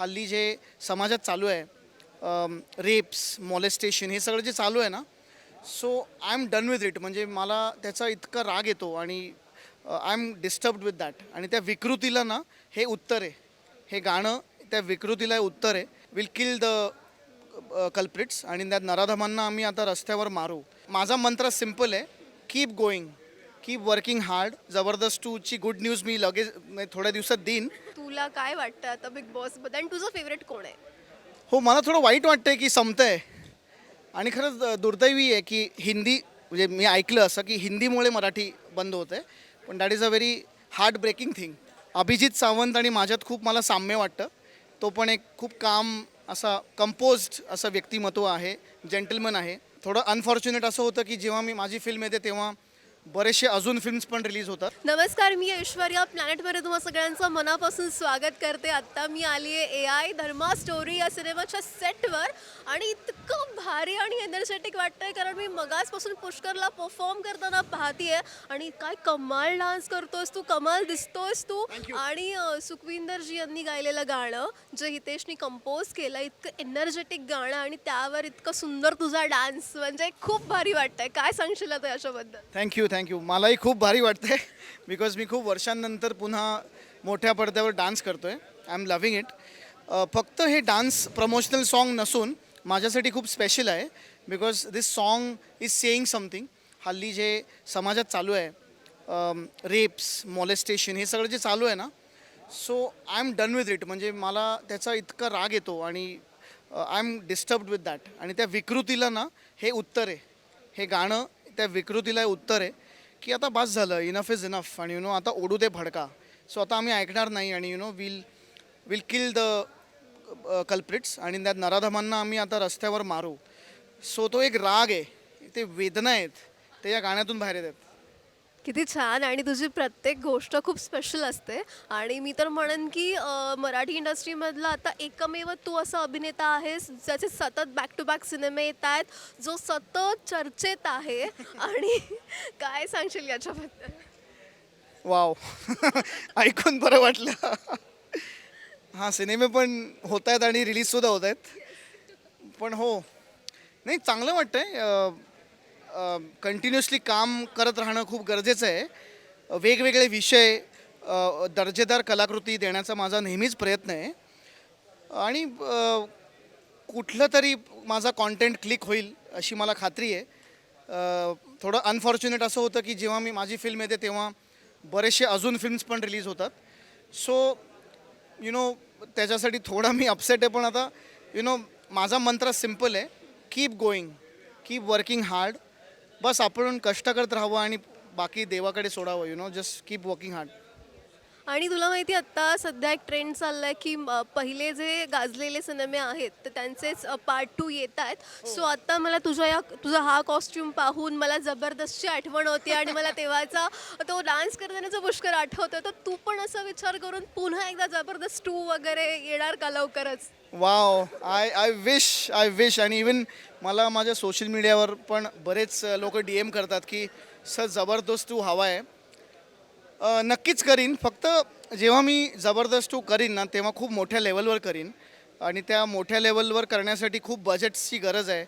हल्ली जे समाजात चालू आहे रेप्स मॉलेस्टेशन हे सगळं जे चालू आहे ना so I am done with it म्हणजे मला त्याचा इतका राग येतो आणि I am disturbed with that आणि त्या विकृतीला ना हे उत्तर आहे. हे गाणं त्या विकृतीला हे उत्तर आहे. विल किल द कल्प्रिट्स आणि त्या नराधमांना आम्ही आता रस्त्यावर मारू. माझा मंत्र सिंपल आहे. Keep going keep working hard जबरदस्त टूची गुड न्यूज मी लगेच थोड्या दिवसात देईन. तुला काय वाटतं आता बिग बॉसबद्दल? आणि तुझं फेवरेट कोण आहे? हो मला थोडं वाईट वाटतंय की संपतंय आणि खरंच अ, दुर्दैवी आहे की हिंदी म्हणजे मी ऐकलं असं की हिंदीमुळे मराठी बंद होत आहे पण that is a very heart breaking thing Abhijit Sawant आणि माझ्यात खूप मला साम्य वाटतं. तो पण एक खूप काम असा कंपोज्ड असं व्यक्तिमत्व आहे जेंटलमन आहे. थोडं अनफॉर्च्युनेट असं होतं की जेव्हा मी माझी फिल्म येते तेव्हा बरेचसे अजून फिल्म्स पण रिलीज होतात. नमस्कार मी ऐश्वर्या. प्लॅनेटमध्ये तुम्हा सगळ्यांचं मनापासून स्वागत करते. आत्ता मी आली आहे ए आय धर्मा स्टोरी या सिनेमाच्या सेटवर आणि इतकं भारी आणि एनर्जेटिक वाटतंय कारण मी मगासपासून पुष्करला परफॉर्म करताना पाहतीये. आणि काय कमाल डान्स करतोयस तू कमाल दिसतोयस तू. आणि सुखविंदरजी यांनी गायलेलं गाणं जे हितेशनी कंपोज केलं इतकं एनर्जेटिक गाणं आणि त्यावर इतकं सुंदर तुझा डान्स म्हणजे खूप भारी वाटतंय. काय सांगशील आता याच्याबद्दल? थँक्यू थँक्यू मलाही खूप भारी वाटते बिकॉज मी खूप वर्षांनंतर पुन्हा मोठ्या पडद्यावर डान्स करतो आहे आय एम लव्हिंग इट फक्त हे डान्स प्रमोशनल सॉन्ग नसून माझ्यासाठी खूप स्पेशल आहे because this song is saying something हल्ली जे समाजात चालू आहे रेप्स मॉलेस्टेशन हे सगळं जे चालू आहे ना so I am done with it म्हणजे मला त्याचा इतका राग येतो आणि I am disturbed with that आणि त्या विकृतीला ना हे उत्तर आहे. हे गाणं त्या विकृतीला हे उत्तर आहे. की आता बास झालं इनफ इज इनफ आणि यु नो आता ओढू दे भडका. सो आता आम्ही ऐकणार नाही आणि you know will will kill the culprits आणि त्या नराधमांना आम्ही आता रस्त्यावर मारू. सो तो एक राग आहे ते वेदना आहेत ते या गाण्यातून बाहेर येतात. किती छान आणि तुझी प्रत्येक गोष्ट खूप स्पेशल असते. आणि मी तर म्हणेन की मराठी इंडस्ट्रीमधला आता एकमेव तू असा अभिनेता आहेस ज्याचे सतत बॅक टू बॅक सिनेमे येत आहेत जो सतत चर्चेत आहे. आणि काय सांगशील याच्याबद्दल? वाव. ऐकून बरं वाटलं. हां सिनेमे पण होत आहेत आणि रिलीजसुद्धा होत आहेत. पण हो. नाही चांगलं वाटतंय. कंटिन्युअसली काम करत राहणं खूप गरजेचं आहे. वेगवेगळे विषय दर्जेदार कलाकृती देण्याचा माझा नेहमीच प्रयत्न आहे. आणि कुठलं तरी माझा कॉन्टेंट क्लिक होईल अशी मला खात्री आहे. थोडं अनफॉर्च्युनेट असं होतं की जेव्हा मी माझी फिल्म येते तेव्हा बरेचसे अजून फिल्म्स पण रिलीज होतात. सो यु नो त्याच्यासाठी थोडा मी अपसेट आहे पण आता यु नो माझा मंत्र सिंपल आहे. Keep going keep working hard बस आपण कष्ट करत राहावं आणि बाकी देवाकडे सोडावं you know just keep working hard आणि तुला माहिती आहे, आता सध्या एक ट्रेंड चाललाय की अं, पहिले जे गाजलेले सिनेमे आहेत तर त्यांचेच पार्ट टू येत आहेत. सो आता मला तुझ्या या तुझा हा कॉस्ट्युम पाहून मला जबरदस्तची आठवण होती आणि मला तेव्हाचा तो डान्स करतानाचा पुष्कर आठवतोय तर तू पण असा विचार करून पुन्हा एकदा जबरदस्त टू वगैरे येणार का लवकरच? Wow I I wish I wish आणि इवन मला माझ्या सोशल मीडियावर पण बरेच लोक डी एम करतात की सर जबरदस्त तू हवा आहे. नक्कीच करीन. फक्त जेव्हा मी जबरदस्त टू करीन ना तेव्हा खूप मोठ्या लेवलवर करीन. आणि त्या मोठ्या लेवलवर करण्यासाठी खूप बजेट्सची गरज आहे.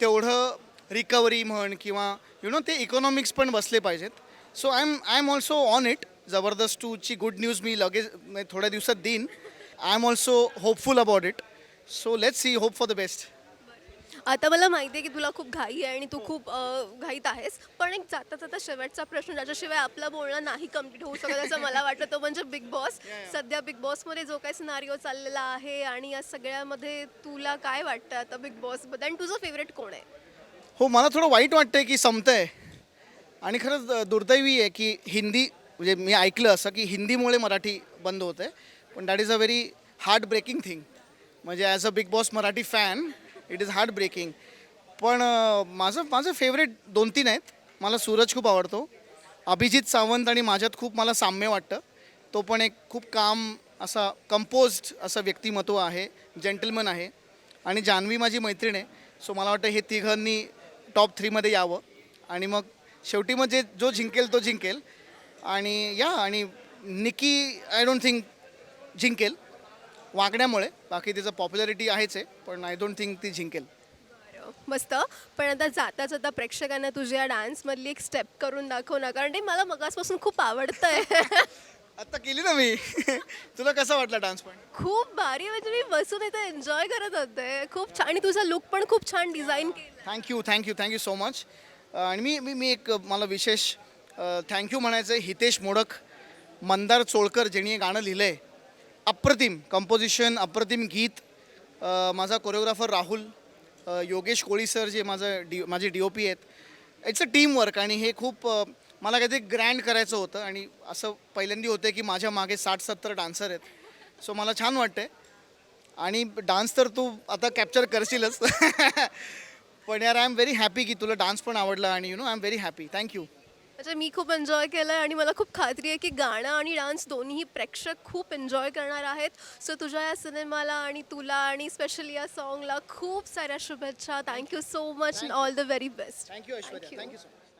तेवढं रिकव्हरी म्हण किंवा यु नो ते इकॉनॉमिक्स पण बसले पाहिजेत. So I am I am also on it जबरदस्त टूची गुड न्यूज मी लगेच थोड्या दिवसात देईन. I am also hopeful about it so let's see hope for the best आता मला माहिती आहे की तुला खूप घाई आहे आणि तू खूप अ, घाईत आहेस. पण एक जाता जाता शेवटचा प्रश्न ज्याच्याशिवाय आपलं बोलणं नाही कंप्लीट होऊ शकत असं मला वाटतं तो म्हणजे बिग बॉस सध्या बिग बॉसमध्ये जो काही सिनारिओ चाललेला आहे आणि या सगळ्यामध्ये तुला काय वाटतं आता बिग बॉसबद्दल आणि तुझं फेवरेट कोण आहे? हो मला थोडं वाईट वाटतंय की संपतंय. आणि खरंच अ, दुर्दैवी आहे की हिंदी म्हणजे मी ऐकलं असं की हिंदीमुळे मराठी बंद होत आहे पण that is a very heart breaking thing म्हणजे as a Bigg Boss Marathi fan it is heart breaking. पण माझं माझं फेवरेट दोन तीन आहेत. मला सूरज खूप आवडतो. अभिजित सावंत आणि माझ्यात खूप मला साम्य वाटतं. तो पण एक खूप काम असा कंपोज्ड असं व्यक्तिमत्व आहे जेंटलमन आहे. आणि जान्हवी माझी मैत्रीण आहे. सो मला वाटतं हे तिघांनी टॉप थ्रीमध्ये यावं. आणि मग शेवटी मग जे जो जिंकेल तो जिंकेल. आणि या आणि निकी आय डोंट थिंक जिंकेल. वागण्यामुळे बाकी तिचं पॉप्युलॅरिटी आहेच आहे पण आय डोंट थिंक ती जिंकेल. मस्त. पण आता जाता जाता प्रेक्षकांना तुझ्या डान्समधली एक स्टेप करून दाखव ना कारण ते मला मगासपासून खूप आवडतंय. आत्ता केली ना मी. तुला कसा वाटला डान्स पण? खूप भारी म्हणजे मी बसून इथे एन्जॉय करत होते. खूप छान आणि तुझा लुक पण खूप छान डिझाईन केला. Thank you thank you thank you so much आणि मी मी मी एक मला विशेष थँक्यू म्हणायचं आहे हितेश मोडक मंदार चोळकर ज्यांनी हे गाणं लिहिलं आहे अप्रतिम कंपोजिशन अप्रतिम गीत माझा कोरिओग्राफर राहुल योगेश कोळी सर जे माझं डी माझे डी ओ पी आहेत इट्स अ टीम वर्क आणि हे खूप मला काहीतरी ग्रँड करायचं होतं आणि असं पहिल्यांदी होतं की माझ्या मागे साठ सत्तर डान्सर आहेत. सो मला छान वाटतंय. आणि डान्स तर तू आता कॅप्चर करशीलच. पण यार आय एम व्हेरी हॅपी की तुला डान्स पण आवडला आणि you know I am very happy thank you म्हणजे मी खूप एन्जॉय केलं आणि मला खूप खात्री आहे की गाणं आणि डान्स दोन्ही प्रेक्षक खूप एन्जॉय करणार आहेत. सो तुझ्या या सिनेमाला आणि तुला आणि स्पेशली या सॉन्गला खूप साऱ्या शुभेच्छा. Thank you so much all the very best thank you Aishwarya thank you